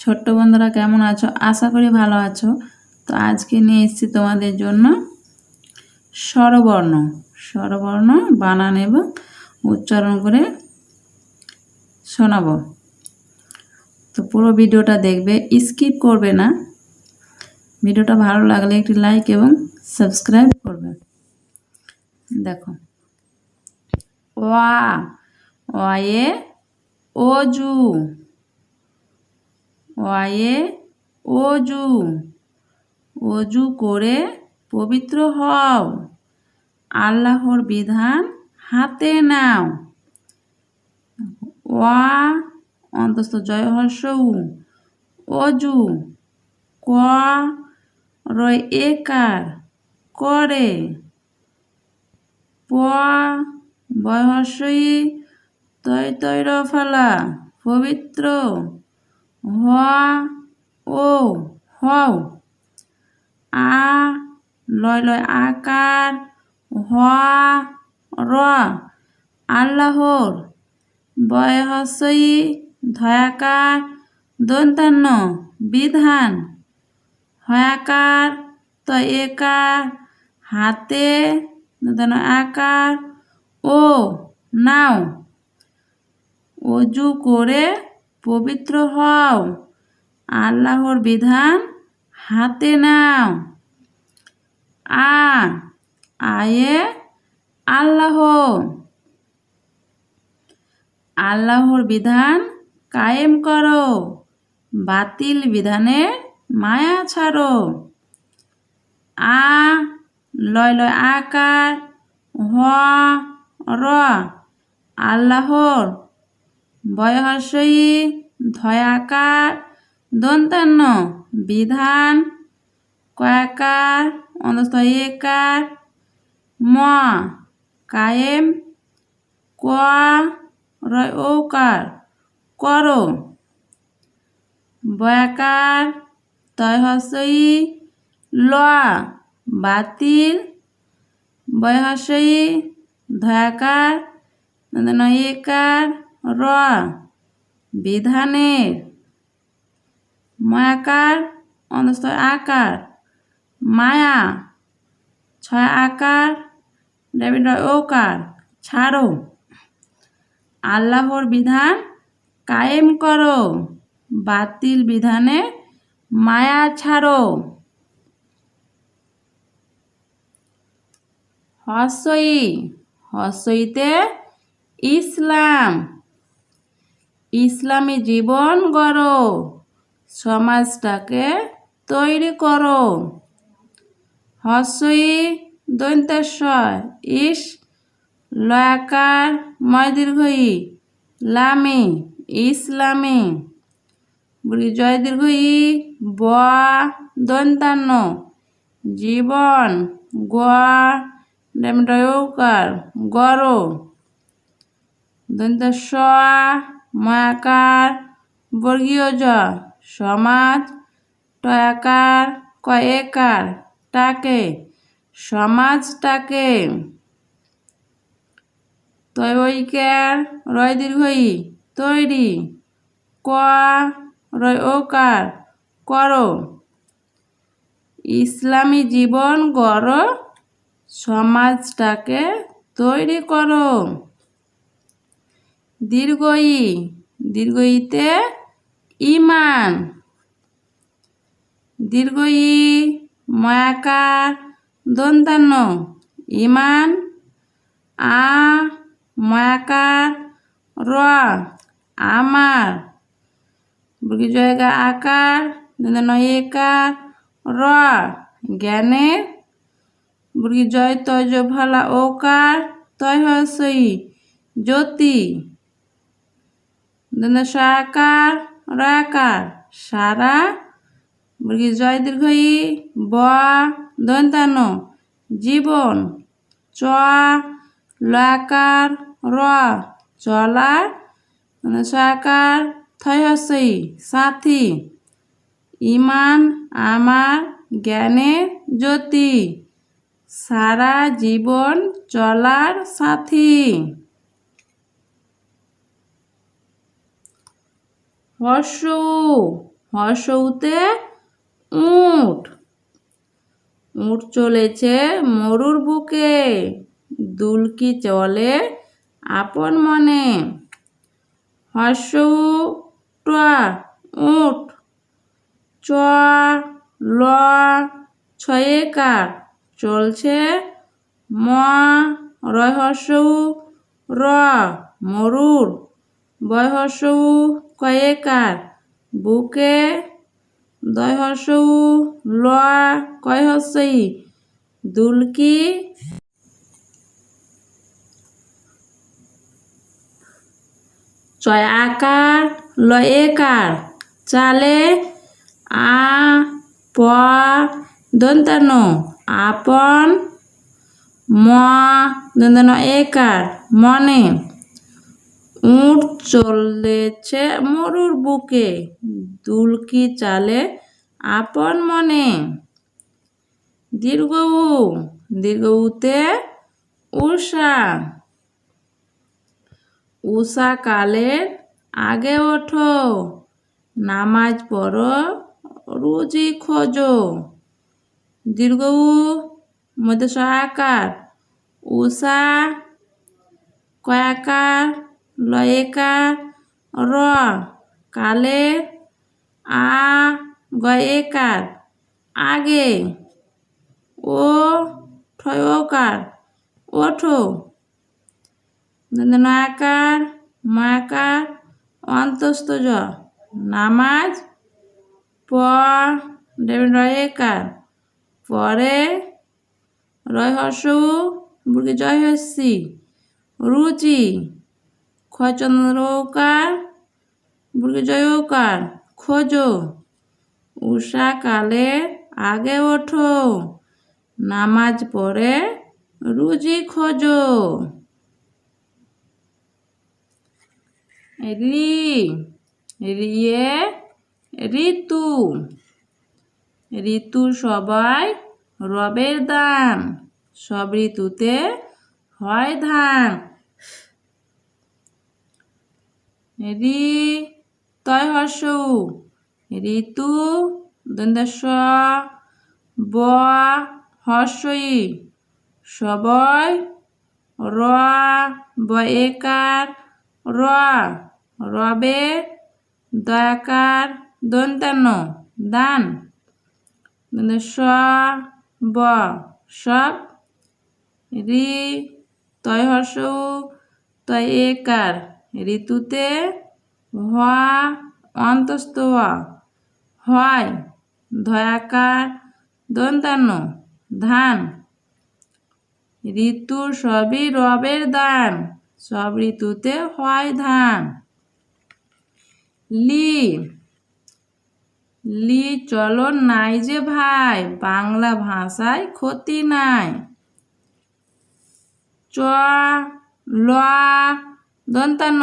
ছোট্ট বন্ধুরা, কেমন আছো? আশা করি ভালো আছো। তো আজকে নিয়ে এসেছি তোমাদের জন্য স্বরবর্ণ। স্বরবর্ণ বানান এবং উচ্চারণ করে শোনাবো। তো পুরো ভিডিওটা দেখবে, স্কিপ করবে না। ভিডিওটা ভালো লাগলে একটি লাইক এবং সাবস্ক্রাইব করবে। দেখো। ওয়া ওয়ে অজু ওয়ে অজু অজু করে পবিত্র হও। আল্লাহর বিধান হাতে নাও। ওয়া, অন্তস্থ জয় হর্ষ অজু ক রয় একার, করে। প বয় তৈ তৈর ফালা পবিত্র। হ ও হও আ লয় লয় আকার হ র আল্লাহর। বয় হসই ধয়াকার, দন্তান্ন, বিধান। হয়াকার ত হাতে দন্তান্ন আকার ও নাও অজু করে পবিত্র হও। আল্লাহর বিধান হাতে নাও। আয়ে আল্লাহ। আল্লাহর বিধান কায়েম করো। বাতিল বিধানে মায়া ছাড়ো। আ, লয় লয় আকার। হ, র, আল্লাহর বয়সই ধয়াকার দন্তান্ন বিধান, কয়াকার অনস্থ একার ম, কায়েম, ক ওকার করো, বয়াকার তয় হসই ল, বাতিল বয়সই ধয়াকার একার র। বিধানের মায়াকার অনস্থ আকার। মায়া ছয় আকার। ডেভিড ওকার। ছাড়ো। আল্লাহর বিধান কায়েম করো। বাতিল বিধানে মায়া ছাড়ো। হসই। হসইতে ইসলাম। ইসলামী জীবন গড়ো, সমাজটাকে তৈরি করো। হসই দৈন্তেশ্বর ইস লয়াকার ময়দীর্ঘই, লামি ইসলামে। বুড়ি জয় দীর্ঘই ব দন্তান্ন, জীবন ডেমডয়কার গড়। দন্ত স ময়াকার বর্গীয় জ সমাজ টয়াকার কয়েকার টাকে, সমাজটাকে তৈকার রয় দীর্ঘই তৈরি। ক রয় ওকার করো। ইসলামী জীবন গড়, সমাজটাকে তৈরি করো। দীর্ঘই, দীর্ঘইতে ইমান। দীর্ঘই ময়াকার দন্তান্ন, ইমান। আ, ময়াকার র, আমার। জয়গা আকার নয়কার র জ্ঞানের বুড়ি জয় তয় ভালা ওকার তয় হসই জ্যোতি। সাকার রাকার সারা বুড়ি জয় দীর্ঘই ব দন্তান্ন জীবন চ লাকার র চলার সাকার থয়সই সাথী ইমান আমার জ্ঞানের জ্যোতি সারা জীবন চলার সাথী হর্ষ হর্ষউতে উট। উট চলেছে মরুর বুকে, দুলকি চলে আপন মনে। হর্ষউ টয়া, উট। চ ল ছয়েকার চলছে ম রহস্যউ র, মরুর। বয়হস্যউ কয়েকার, বুকে দয়হস্যউ ল কয়হস্যই, দুলকি ছয় আকার লয়েকার, চালে আ প দন্তান আপন ম দন্তান একার, মনে উঠ চলেছে মরুর বুকে। দুলকি চালে আপন মনে। দীর্ঘ উ দীর্ঘ উতে উষা উষা কালের আগে ওঠো, নামাজ পড়ো রুজি খোঁজো। দীর্ঘ উ মধ্যে সহাকার উষা কয়াকার লয়েকার র, কালে আ, গয়েকার, আগে, ও, ঠয়কার, ওঠো। নয়কার, মায়াকার, অন্তস্থ জ, নামাজ, প রয়েকার পরে রহস্য বুড়ি জয় হস্যি রুচি খচন্দ্রকার জয়কার খোঁজো উষা কালে আগে ওঠো নামাজ পড়ে রুজি খোঁজো রি রিয়ে ঋতু ঋতু সবাই রবের দান। সব ঋতুতে হয় ধান। রি তয় হর্ষ ঋতু দন্দেশ ব হর্ষই সবই র বয়েকার র রবে দয়াকার দন্তান্ন দান। স ব সব। রি তয় হর্ষ তয় একার ঋতুতে হওয়া অন্তস্থ হওয়া হয় ধয়াকার দন্তান্ন ধান। ঋতু সবই রবের দান, সব ঋতুতে হয় ধান। লি লি চলো নাই যে ভাই, বাংলা ভাষায় ক্ষতি নাই। চ, ল দন্তান্ন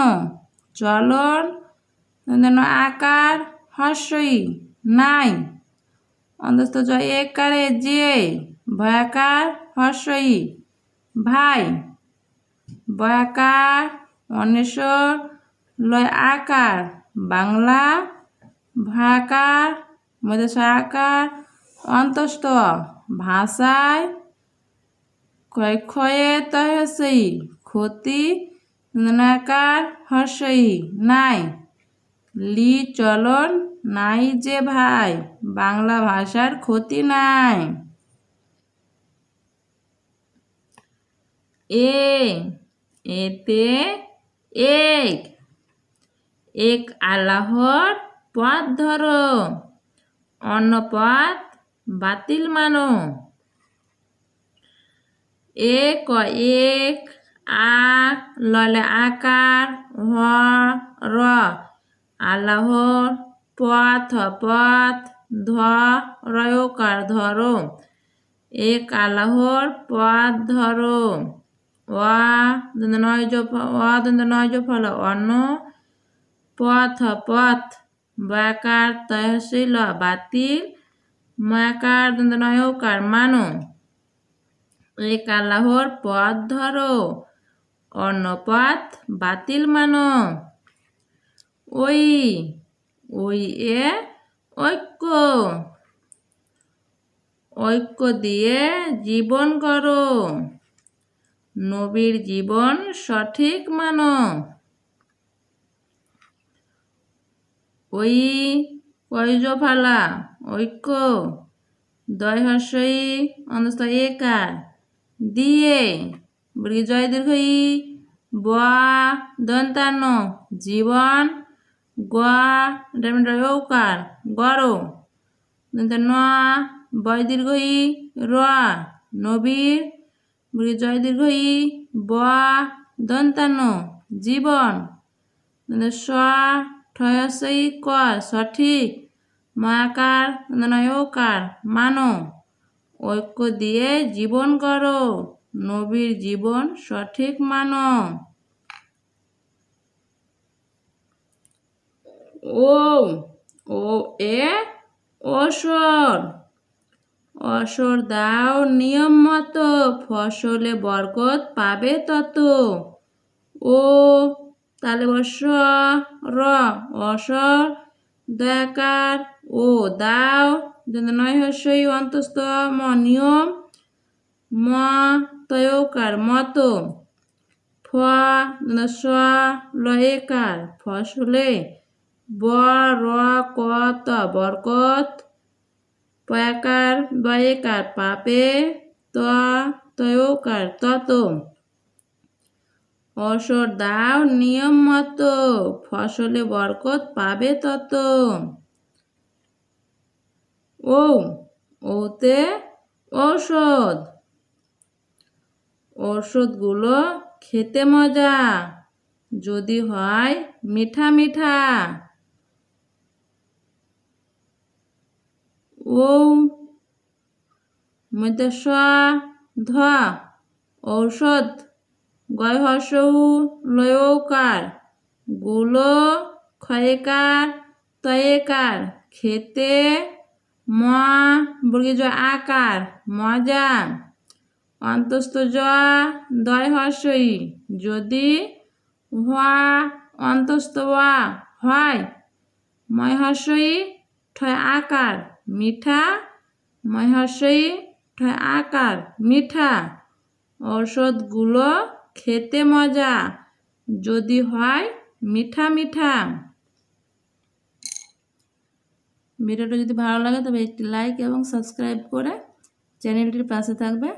চলন দন্তান্ন আকার হর্ষই নাই। অন্তস্থ জয় একারে যে, ভয়াকার হর্ষই ভাই। বয়াকার অন্বেষর লয় আকার, বাংলা। ভাকার মধ্যে আকার, অন্তস্থ, ভাষায়। ক্ষয় ক্ষয়ে তহসই, ক্ষতি নাকার হর্ষই নাই। লি চলন নাই যে ভাই, বাংলা ভাষার ক্ষতি নাই। এ, এতে এক এক আল্লাহর পথ ধরো অন্য পথ বাতিল মানো। এক এক আ ললে আকার, হ, র আল্লাহর পথ পথ, ধ, রয়কার, ধরো। এক আল্লাহর পথ, ধরো। দন্ত নয় ওয়া নয় ফল অন্য পথ পথ বাকার তহসিল, বাতিল। মাকার দন্ত নয়কার মানো। এক আল্লাহর পথ, ধরো। অন্য পথ বাতিল মানো। ওই ওই এ ঐক্য। ঐক্য দিয়ে জীবন করো। নবীর জীবন সঠিক মানো। ওই কয়জ ফালা ঐক্য। দয় হর্ষই অনস্ত একার। দিয়ে বৃ জয় দীর্ঘ বা দন্তান্ন জীবন ডামিটা ঔকার গরো। দন্তা ন বয় দীর্ঘ র নবীর জয় দীর্ঘ ই বা দন্তান্ন জীবন। স ঠয়সই ক সঠিক। মাকার নয় ওকার মানো। ঐক্য দিয়ে জীবন করো নবীর জীবন সঠিক মানো। ও ও, এ, অসর। অসর দাও নিয়ম মতো, ফসলে বরকত পাবে তত। ও তাহলে বর্ষ র, অসর দয়াকার ও, দাও। নয় হস্যই ম নিয়ম ম তয়কার মতো ফ স লয়েকার ফসলে ব র ক ত বরকত পয়াকার বয়েকার পাপে ত তয়কার তত অসর দাও নিয়ম মতো, ফসলে বরকত পাবে তত। ও ওতে ঔষধ ঔষধগুলো খেতে মজা। যদি হয়, মিঠা মিঠা। ও মধ্যে স ধ ঔষধ গয় লয়ৌকারগুলো ক্ষয়কার তয়েকার খেতে ম বর্গী জ আকার মজা। অন্তস্থ জ দয় হর্ষই। যদি হওয়া অন্তস্থ ওয়া হয় ময় ঠয় আকার, মিঠা ময় ঠয় আকার, মিঠা ঔষধগুলো খেতে মজা, যদি হয় মিঠা মিঠা। ভিডিওটা যদি ভালো লাগে তবে একটি লাইক এবং সাবস্ক্রাইব করে চ্যানেলটির পাশে থাকবে।